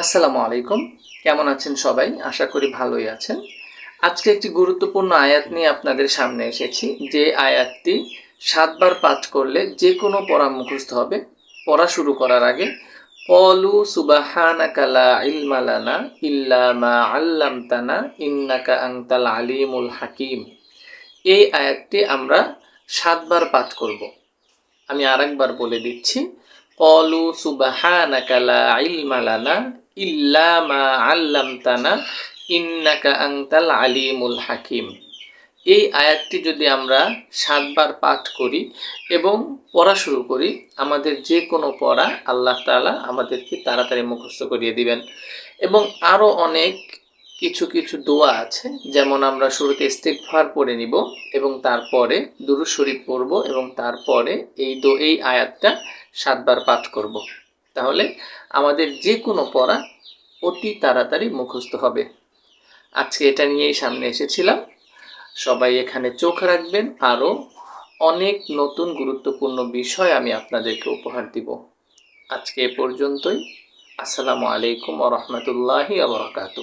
আসসালামু আলাইকুম। কেমন আছেন সবাই? আশা করি ভালোই আছেন। আজকে একটি গুরুত্বপূর্ণ আয়াত নিয়ে আপনাদের সামনে এসেছি। যে আয়াতটি সাতবার পাঠ করলে যে কোনো পড়া মুখস্থ হবে। পড়া শুরু করার আগে পলু সুবাহানাকা লা ইলমা লানা ইল্লা আল্লামতানা ইন্নাকা আনতাল আলিমুল হাকিম। এই আয়াতটি আমরা সাতবার পাঠ করব। আমি আরেকবার বলে দিচ্ছি, কলু সুবাহানাকা লা ইলমা লানা ইল্লা মা আল্লামতানা ইন্নাকা আনতাল আলিমুল হাকিম। এই আয়াতটি যদি আমরা সাতবার পাঠ করি এবং পড়া শুরু করি, আমাদের যে কোনো পড়া আল্লাহ তাআলা আমাদেরকে তাড়াতাড়ি মুখস্থ করিয়ে দিবেন। এবং আরও অনেক কিছু কিছু দোয়া আছে, যেমন আমরা শুরুতে ইস্তেকফার পড়ে নিব এবং তারপরে দুরু শরীফ পড়ব এবং তারপরে এই দো, এই আয়াতটা সাতবার পাঠ করব। তাহলে আমাদের যে কোনো পড়া অতি তাড়াতাড়ি মুখস্থ হবে। আজকে এটা নিয়েই সামনে এসেছিলাম। সবাই এখানে চোখ রাখবেন। আরও অনেক নতুন গুরুত্বপূর্ণ বিষয় আমি আপনাদেরকে উপহার দিব। আজকে এ পর্যন্তই। আসসালামু আলাইকুম ওরহমতুল্লাহি আবরকাতু